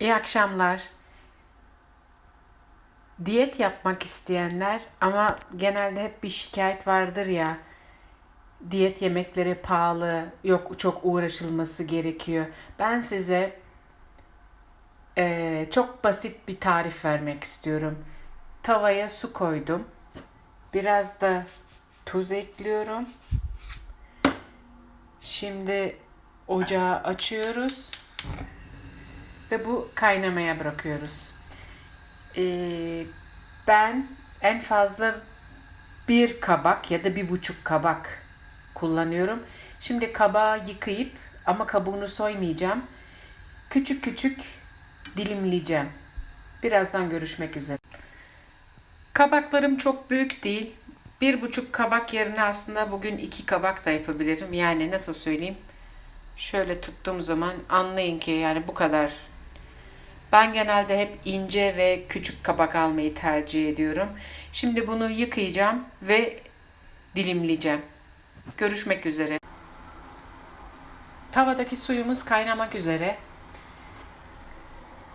İyi akşamlar. Diyet yapmak isteyenler ama genelde hep bir şikayet vardır ya. Diyet yemekleri pahalı, yok çok uğraşılması gerekiyor. Ben size eee, çok basit bir tarif vermek istiyorum. Tavaya su koydum. Biraz da tuz ekliyorum. Şimdi ocağı açıyoruz ve bu kaynamaya bırakıyoruz. Ee, ben en fazla bir kabak ya da bir buçuk kabak kullanıyorum. Şimdi kabağı yıkayıp ama kabuğunu soymayacağım. Küçük küçük dilimleyeceğim. Birazdan görüşmek üzere. Kabaklarım çok büyük değil. Bir buçuk kabak yerine aslında bugün iki kabak da yapabilirim. Yani nasıl söyleyeyim? Şöyle tuttuğum zaman anlayın ki yani bu kadar. Ben genelde hep ince ve küçük kabak almayı tercih ediyorum. Şimdi bunu yıkayacağım ve dilimleyeceğim. Görüşmek üzere. Tavadaki suyumuz kaynamak üzere.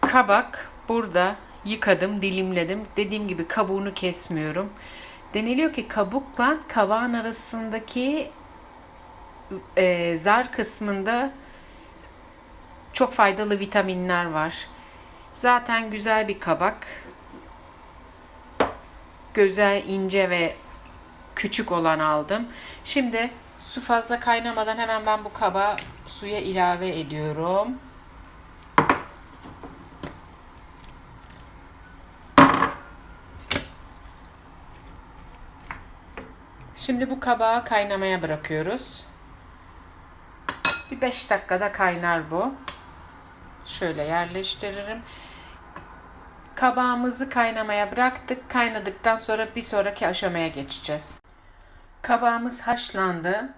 Kabak burada yıkadım, dilimledim. Dediğim gibi kabuğunu kesmiyorum. Deniliyor ki kabukla kabağın arasındaki e, zar kısmında çok faydalı vitaminler var. Zaten güzel bir kabak. Göze ince ve küçük olan aldım. Şimdi su fazla kaynamadan hemen ben bu kaba suya ilave ediyorum. Şimdi bu kabağı kaynamaya bırakıyoruz. Bir 5 dakikada kaynar bu. Şöyle yerleştiririm. Kabağımızı kaynamaya bıraktık. Kaynadıktan sonra bir sonraki aşamaya geçeceğiz. Kabağımız haşlandı.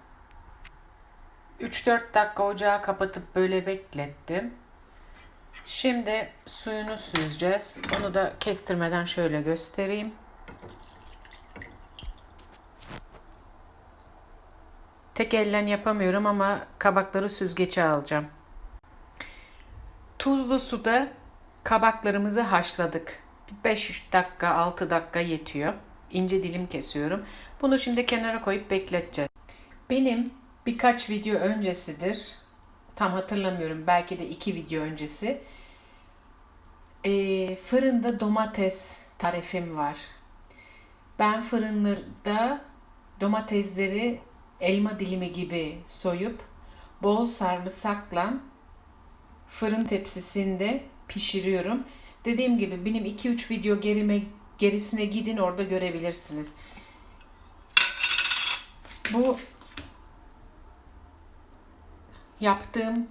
3-4 dakika ocağı kapatıp böyle beklettim. Şimdi suyunu süzeceğiz. Onu da kestirmeden şöyle göstereyim. Tek ellen yapamıyorum ama kabakları süzgece alacağım. Tuzlu suda kabaklarımızı haşladık. 5 dakika 6 dakika yetiyor. İnce dilim kesiyorum. Bunu şimdi kenara koyup bekleteceğiz. Benim birkaç video öncesidir. Tam hatırlamıyorum. Belki de iki video öncesi. Ee, fırında domates tarifim var. Ben fırında domatesleri elma dilimi gibi soyup bol sarımsakla fırın tepsisinde pişiriyorum. Dediğim gibi benim 2-3 video gerime gerisine gidin orada görebilirsiniz. Bu yaptığım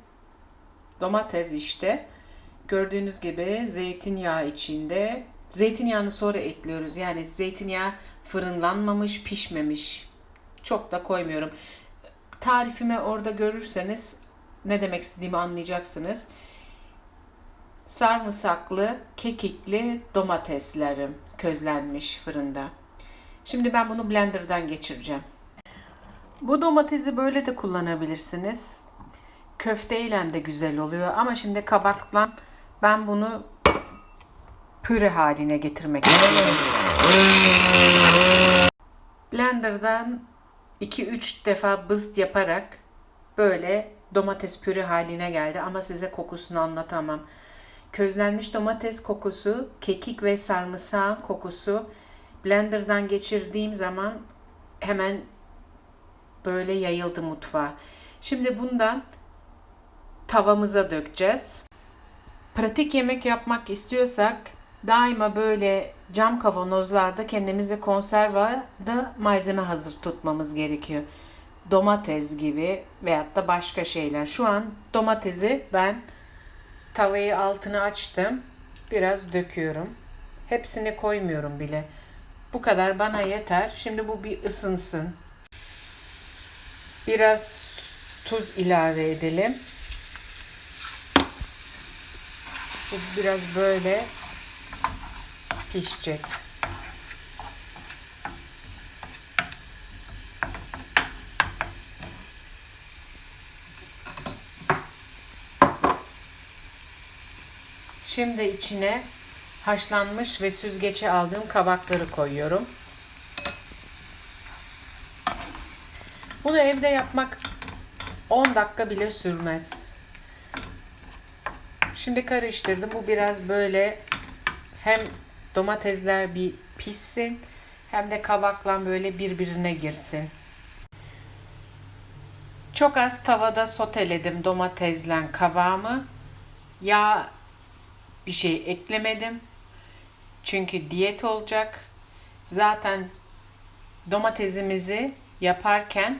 domates işte. Gördüğünüz gibi zeytinyağı içinde. Zeytinyağını sonra ekliyoruz. Yani zeytinyağı fırınlanmamış, pişmemiş. Çok da koymuyorum. Tarifimi orada görürseniz ne demek istediğimi anlayacaksınız. Sarımsaklı, kekikli domateslerim közlenmiş fırında. Şimdi ben bunu blenderdan geçireceğim. Bu domatesi böyle de kullanabilirsiniz. Köfteyle de güzel oluyor ama şimdi kabakla ben bunu püre haline getirmek istiyorum. Blenderdan 2-3 defa bızt yaparak böyle domates püre haline geldi ama size kokusunu anlatamam. Közlenmiş domates kokusu, kekik ve sarımsağın kokusu blenderdan geçirdiğim zaman hemen böyle yayıldı mutfağa. Şimdi bundan tavamıza dökeceğiz. Pratik yemek yapmak istiyorsak daima böyle cam kavanozlarda kendimize konserve da malzeme hazır tutmamız gerekiyor. Domates gibi veyahut da başka şeyler. Şu an domatesi ben tavayı altına açtım. Biraz döküyorum. Hepsini koymuyorum bile. Bu kadar bana yeter. Şimdi bu bir ısınsın. Biraz tuz ilave edelim. Bu biraz böyle pişecek. Şimdi içine haşlanmış ve süzgece aldığım kabakları koyuyorum. Bunu evde yapmak 10 dakika bile sürmez. Şimdi karıştırdım. Bu biraz böyle hem domatesler bir pişsin hem de kabakla böyle birbirine girsin. Çok az tavada soteledim domatesle kabağımı. Yağ bir şey eklemedim. Çünkü diyet olacak. Zaten domatesimizi yaparken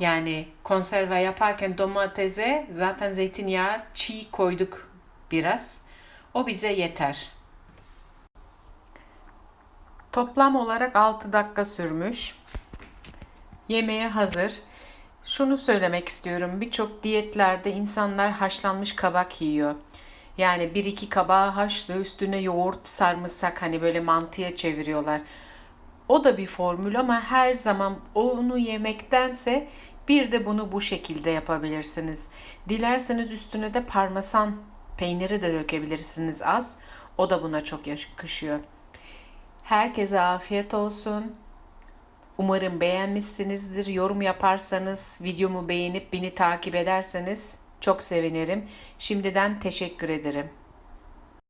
yani konserve yaparken domatese zaten zeytinyağı çiğ koyduk biraz. O bize yeter. Toplam olarak 6 dakika sürmüş. Yemeğe hazır. Şunu söylemek istiyorum. Birçok diyetlerde insanlar haşlanmış kabak yiyor. Yani bir iki kabağı haşlı üstüne yoğurt sarımsak hani böyle mantıya çeviriyorlar. O da bir formül ama her zaman onu yemektense bir de bunu bu şekilde yapabilirsiniz. Dilerseniz üstüne de parmesan peyniri de dökebilirsiniz az. O da buna çok yakışıyor. Herkese afiyet olsun. Umarım beğenmişsinizdir. Yorum yaparsanız, videomu beğenip beni takip ederseniz çok sevinirim. Şimdiden teşekkür ederim.